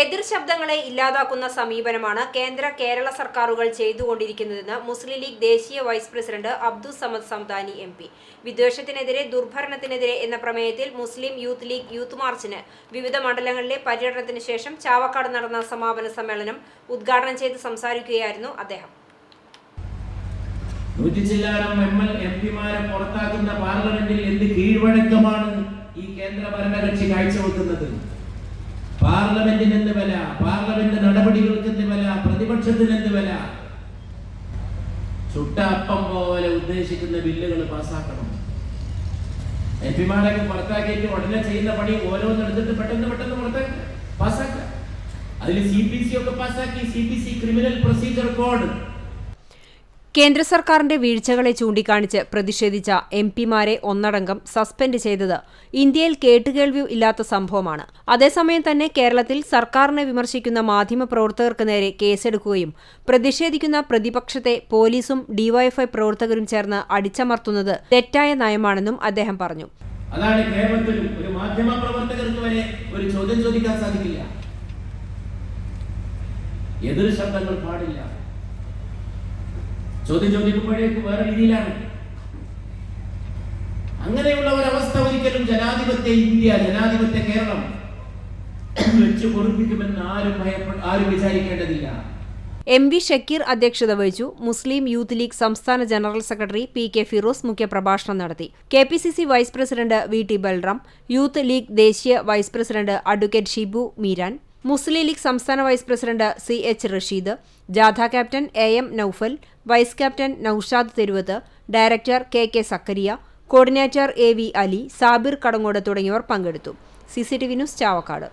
എതിർ ശബ്ദങ്ങളെ ഇല്ലാതാക്കുന്ന സമീപനമാണ് കേന്ദ്ര കേരള സർക്കാരുകൾ ചെയ്തുകൊണ്ടിരിക്കുന്നതെന്ന് മുസ്ലിം ലീഗ് ദേശീയ vice president Abdul Samad Samadani M P. വിദ്വേഷത്തിനെതിരെ ദുർഭരണത്തിനെതിരെ എന്ന പ്രമേയത്തിൽ മുസ്ലിം യൂത്ത് ലീഗ് യൂത്ത് മാർച്ചിന് വിവിധ മണ്ഡലങ്ങളിലെ പര്യടനത്തിന് ശേഷം ചാവക്കാട് നടന്ന സമാപന സമ്മേളനം ഉദ്ഘാടനം ചെയ്ത് സംസാരിക്കുകയായിരുന്നു അദ്ദേഹം. പുറത്താക്കുന്ന പാർലമെന്റിൽ എന്ത് കീഴ്വഴക്കമാണ് ഈ കേന്ദ്ര ഭരണകക്ഷി കാഴ്ചവെക്കുന്നത്? പാർലമെന്റിന് എന്ത് വില? പാർലമെന്റ് നടപടികൾക്ക് എന്ത് വില? പ്രതിപക്ഷത്തിന് എന്ത് വില? ചുട്ട അപ്പം പോലെ ഉദ്ദേശിക്കുന്ന ബില്ലുകൾ പാസ്സാക്കണം. എം പിമാരൊക്കെ പുറത്താക്കിയിട്ട് ഉടനെ ചെയ്യുന്ന പണി ഓരോന്നെടുത്തിട്ട് പെട്ടെന്ന് പെട്ടെന്ന് പുറത്താക്കുക. പാസ്സാക്കുക. അതിൽ സി പി സി ഒക്കെ പാസ്സാക്കി. C P C criminal procedure code. കേന്ദ്ര സർക്കാരിന്റെ വീഴ്ചകളെ ചൂണ്ടിക്കാണിച്ച് പ്രതിഷേധിച്ച എം പിമാരെ ഒന്നടങ്കം സസ്പെൻഡ് ചെയ്തത് ഇന്ത്യയിൽ കേട്ടുകേൾവി ഇല്ലാത്ത സംഭവമാണ്. അതേസമയം തന്നെ കേരളത്തിൽ സർക്കാരിനെ വിമർശിക്കുന്ന മാധ്യമപ്രവർത്തകർക്ക് നേരെ കേസെടുക്കുകയും പ്രതിഷേധിക്കുന്ന പ്രതിപക്ഷത്തെ പോലീസും ഡിവൈഎഫ്ഐ പ്രവർത്തകരും ചേർന്ന് അടിച്ചമർത്തുന്നത് തെറ്റായ നയമാണെന്നും അദ്ദേഹം പറഞ്ഞു. അതാണ് കേരളത്തിൽ ഒരു മാധ്യമ പ്രവർത്തകർക്ക് വരെ ഒരു ചോദ്യം ചോദിക്കാൻ സാധിക്കില്ല. എതിർ ശബ്ദങ്ങൾ പാടില്ല. ചോദ്യം ചോദിക്കുമ്പോഴേക്ക് വേറെ രീതിയിലാണ്. അങ്ങനെയുള്ള ഒരവസ്ഥ ഒരിക്കലും ജനാധിപത്യ ഇന്ത്യ ജനാധിപത്യ കേരളം വെച്ച് പൊറിപ്പിക്കുമെന്ന് ആരും ആരും വിചാരിക്കേണ്ടതില്ല. എം വി ഷക്കീർ അധ്യക്ഷത വഹിച്ചു മുസ്ലിം യൂത്ത് ലീഗ് സംസ്ഥാന general secretary P K Firoz മുഖ്യപ്രഭാഷണം നടത്തി. K P C C vice president V T Balram youth league ദേശീയ vice president advocate Shibu Meeran Muslim league സംസ്ഥാന vice president C H Rasheed ജാഥ captain A M Naufal vice captain Noushad Theruvath director K K Sakkariya coordinator A V Ali Sabir Kadangode തുടങ്ങിയവർ പങ്കെടുത്തു. C C T V news Chavakkad.